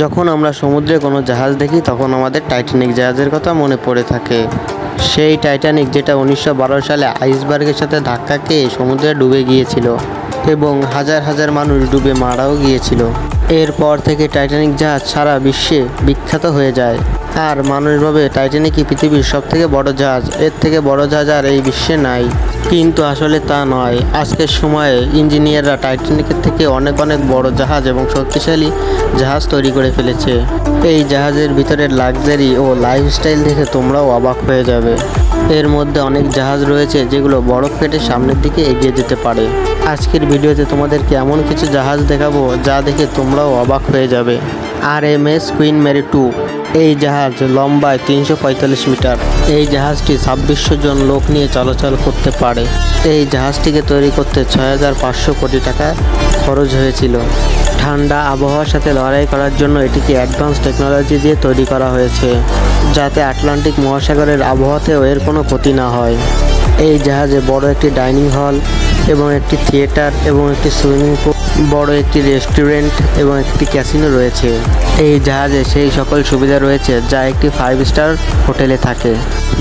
যখন আমরা সমুদ্রে কোনো জাহাজ দেখি, তখন আমাদের টাইটানিক জাহাজের কথা মনে পড়ে থাকে। সেই টাইটানিক যেটা উনিশশো বারো সালে আইসবার্গের সাথে ধাক্কা খেয়ে সমুদ্রে ডুবে গিয়েছিল এবং হাজার হাজার মানুষ ডুবে মারাও গিয়েছিল। এরপর থেকে টাইটানিক জাহাজ সারা বিশ্বে বিখ্যাত হয়ে যায়। আর মানুষভাবে টাইটানিকই পৃথিবীর সব থেকে বড় জাহাজ। এর থেকে বড় জাহাজ আর এই বিশ্বে নাই। কিন্তু আসলে তা নয়। আজকের সময়ে ইঞ্জিনিয়াররা টাইটানিকের থেকে অনেক অনেক বড় জাহাজ এবং শক্তিশালী জাহাজ তৈরি করে ফেলেছে। এই জাহাজের ভিতরের লাক্সারি ও লাইফস্টাইল দেখে তোমরাও অবাক হয়ে যাবে। এর মধ্যে অনেক জাহাজ রয়েছে যেগুলো বরফ কেটে সামনের দিকে এগিয়ে যেতে পারে। আজকের ভিডিওতে তোমাদেরকে এমন কিছু জাহাজ দেখাবো যা দেখে তোমরাও অবাক হয়ে যাবে। R M S Queen Mary two এই জাহাজ লম্বায় তিনশো পঁয়তাল্লিশ মিটার। এই জাহাজটি ছাব্বিশশো জন লোক নিয়ে চলাচল করতে পারে। এই জাহাজটিকে তৈরি করতে ছয় হাজার পাঁচশো কোটি টাকা খরচ হয়েছিল। ঠান্ডা আবহাওয়ার সাথে লড়াই করার জন্য এটিকে অ্যাডভান্স টেকনোলজি দিয়ে তৈরি করা হয়েছে, যাতে আটলান্টিক মহাসাগরের আবহাওয়াতেও এর কোনো ক্ষতি না হয়। এই জাহাজে বড় একটি ডাইনিং হল এবং একটি থিয়েটার এবং একটি সুইমিং পুল, বড় একটি রেস্টুরেন্ট এবং একটি ক্যাসিনো রয়েছে। এই জাহাজে সেই সকল সুবিধা রয়েছে যা একটি ফাইভ স্টার হোটেলে থাকে,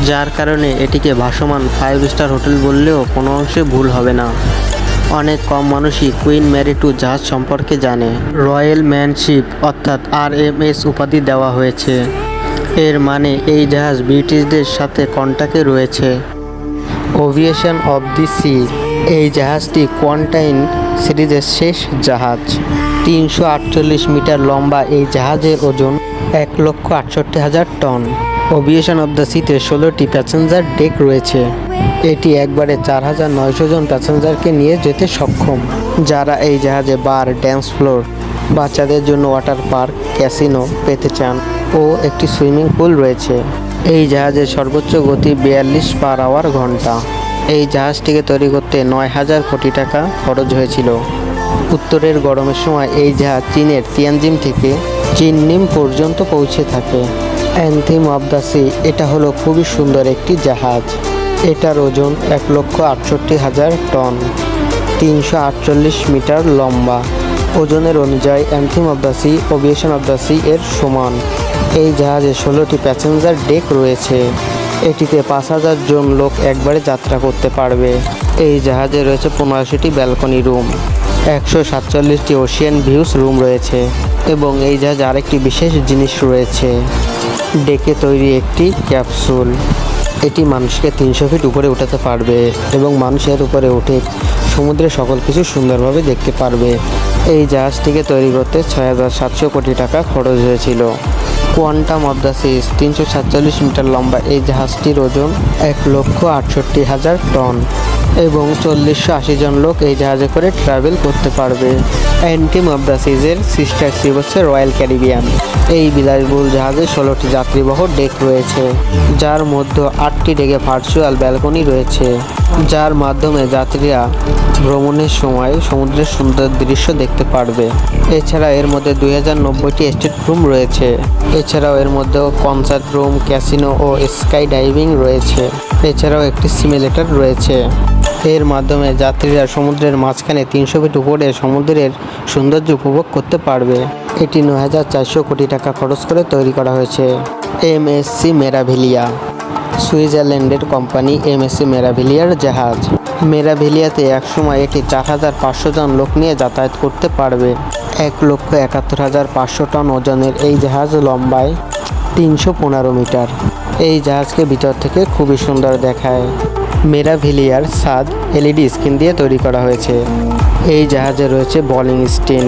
যার কারণে এটিকে ভাসমান ফাইভ স্টার হোটেল বললেও কোনো অংশে ভুল হবে না। অনেক কম মানুষই কুইন ম্যারি টু জাহাজ সম্পর্কে জানে। রয়্যাল ম্যানশিপ, অর্থাৎ আর এম এস উপাধি দেওয়া হয়েছে। এর মানে এই জাহাজ ব্রিটিশদের সাথে কন্টাক্টে রয়েছে। ওভিয়েশন অব দি সি এই জাহাজটি কোয়ান্টাইন সিরিজের শেষ জাহাজ। তিনশো আটচল্লিশ মিটার লম্বা এই জাহাজের ওজন এক লক্ষ আটষট্টি হাজার টন। ওভিয়েশন অব দ্য সিতে ষোলোটি প্যাসেঞ্জার ডেক রয়েছে। এটি একবারে চার হাজার নয়শো জন প্যাসেঞ্জারকে নিয়ে যেতে সক্ষম। যারা এই জাহাজে বার ড্যান্স ফ্লোর বাচ্চাদের জন্য ওয়াটার পার্ক ক্যাসিনো পেতে চান ও একটি সুইমিং পুল রয়েছে। এই জাহাজের সর্বোচ্চ গতি বিয়াল্লিশ পার আওয়ার ঘণ্টা। এই জাহাজটিকে তৈরি করতে নয় হাজার কোটি টাকা খরচ হয়েছিল। উত্তরের গরমের সময় এই জাহাজ চীনের তিয়ানজিম থেকে চিননিম পর্যন্ত পৌঁছে থাকে। অ্যান্থিম অব দ্য সি, এটা হলো খুবই সুন্দর একটি জাহাজ। এটার ওজন এক লক্ষ আটষট্টি হাজার টন, তিনশো আটচল্লিশ মিটার লম্বা। ওজনের অনুযায়ী Anthem of the Sea Ovation of the Sea এর সমান। এই জাহাজে ষোলোটি প্যাসেঞ্জার ডেক রয়েছে। এটিতে পাঁচ হাজার জন লোক একবারে যাত্রা করতে পারবে। এই জাহাজে রয়েছে পনেরোশোটি ব্যালকনি রুম একশো সাতচল্লিশটি ওশিয়ান ভিউস রুম রয়েছে এবং এই জাহাজে আরেকটি বিশেষ জিনিস রয়েছে। ডেকে তৈরি একটি ক্যাপসুল এটি মানুষকে তিনশো ফিট উপরে উঠাতে পারবে এবং মানুষের উপরে উঠে সমুদ্রে সকল কিছু সুন্দরভাবে দেখতে পারবে। এই জাহাজটিকে তৈরি করতে ছয় হাজার সাতশো কোটি টাকা খরচ হয়েছিল। কোয়ান্টাম অব দ্য সিস তিনশো সাতচল্লিশ মিটার লম্বা এই জাহাজটির ওজন এক লক্ষ আটষট্টি হাজার টন এবং চল্লিশশো আশি জন লোক এই জাহাজে করে ট্রাভেল করতে পারবে। অ্যান্টিম অব দ্য সিজের সিস্টার সি হচ্ছে রয়্যাল ক্যারিবিয়ান এই বিলাসবহুল জাহাজে ষোলোটি যাত্রীবহ ডেক রয়েছে, যার মধ্যে আটটি ডেকে ভার্চুয়াল ব্যালকনি রয়েছে। যার মাধ্যমে যাত্রীরা ভ্রমণের সময় সমুদ্রের সুন্দর দৃশ্য দেখতে পারবে। এছাড়া এর মধ্যে দুই হাজার নব্বইটি স্টেট রুম রয়েছে। এছাড়াও এর মধ্যেও কনসার্ট রুম, ক্যাসিনো ও স্কাই ডাইভিং রয়েছে। এছাড়াও একটি সিমিলেটর রয়েছে। এর মাধ্যমে যাত্রীরা সমুদ্রের মাঝখানে তিনশো ফিট উপরে সমুদ্রের সৌন্দর্য উপভোগ করতে পারবে। এটি নয় হাজার চারশো কোটি টাকা খরচ করে তৈরি করা হয়েছে। M S C Meraviglia. সুইজারল্যান্ডের কোম্পানি এমএসসি মেরাভিলিয়ার জাহাজ। মেরাভিলিয়াতে একসময় এটি চার হাজার পাঁচশো জন লোক নিয়ে যাতায়াত করতে পারবে। এক লক্ষ একাত্তর হাজার পাঁচশো টন ওজনের এই জাহাজ লম্বায় তিনশো পনেরো মিটার। এই জাহাজকে ভিতর থেকে খুবই সুন্দর দেখায়। মেরাভিলিয়ার ছাদ এলইডি স্ক্রিন দিয়ে তৈরি করা হয়েছে। এই জাহাজে রয়েছে বলিং স্টিন।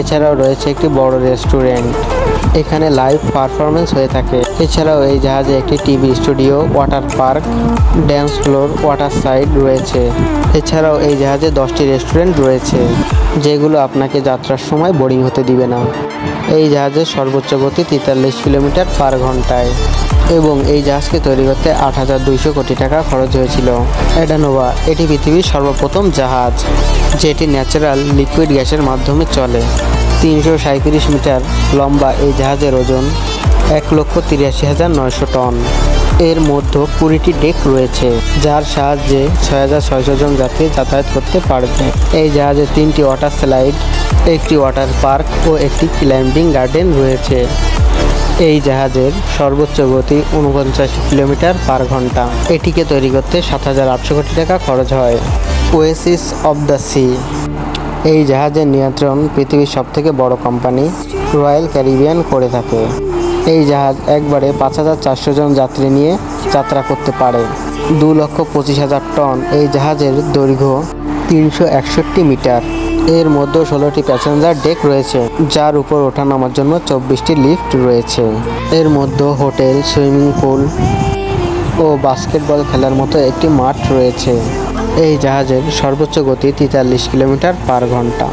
এছাড়াও রয়েছে একটি বড় রেস্টুরেন্ট। এখানে লাইভ পারফরমেন্স হয়ে থাকে। এছাড়াও এই জাহাজে একটি TV studio water park dance floor water side রয়েছে। এছাড়াও এই জাহাজে দশটি রেস্টুরেন্ট রয়েছে, যেগুলো আপনাকে যাত্রার সময় বোরিং হতে দিবে না। এই জাহাজের সর্বোচ্চ গতি তেতাল্লিশ কিলোমিটার পার ঘন্টায় এবং এই জাহাজকে তৈরি করতে আট হাজার দুইশো কোটি টাকা খরচ হয়েছিল। অ্যাডানোভা এটি পৃথিবীর সর্বপ্রথম জাহাজ। যেটি ন্যাচারাল লিকুইড গ্যাসের মাধ্যমে চলে। তিনশো সাঁত্রিশ মিটার লম্বা এই জাহাজের ওজন এক লক্ষ তিরাশি হাজার নয়শো টন। এর মধ্যে কুড়িটি ডেক রয়েছে, যার সাহায্যে ছয় হাজার ছয়শো জন যাত্রী যাতায়াত করতে পারবে। এই জাহাজে তিনটি ওয়াটার স্লাইড, একটি ওয়াটার পার্ক ও একটি ক্লাইম্বিং গার্ডেন রয়েছে। এই জাহাজের সর্বোচ্চ গতি উনপঞ্চাশ কিলোমিটার পার ঘণ্টা। এটিকে তৈরি করতে সাত হাজার আটশো কোটি টাকা খরচ হয়। ওয়েসিস অব দ্য সি এই জাহাজের নিয়ন্ত্রণ পৃথিবীর সবথেকে বড় কোম্পানি রয়্যাল ক্যারিবিয়ান করে থাকে। এই জাহাজ একবারে পাঁচ হাজার চারশো জন যাত্রী নিয়ে যাত্রা করতে পারে। দু লক্ষ পঁচিশ হাজার টন এই জাহাজের দৈর্ঘ্য তিনশো একষট্টি মিটার। এর মধ্যে ষোলোটি প্যাসেঞ্জার ডেক রয়েছে, যার উপর ওঠা নামার জন্য চব্বিশটি লিফট রয়েছে। এর মধ্যে হোটেল সুইমিং পুল ও বাস্কেটবল খেলার মতো একটি মাঠ রয়েছে। এই জাহাজের সর্বোচ্চ গতি তেতাল্লিশ কিলোমিটার পার ঘণ্টা।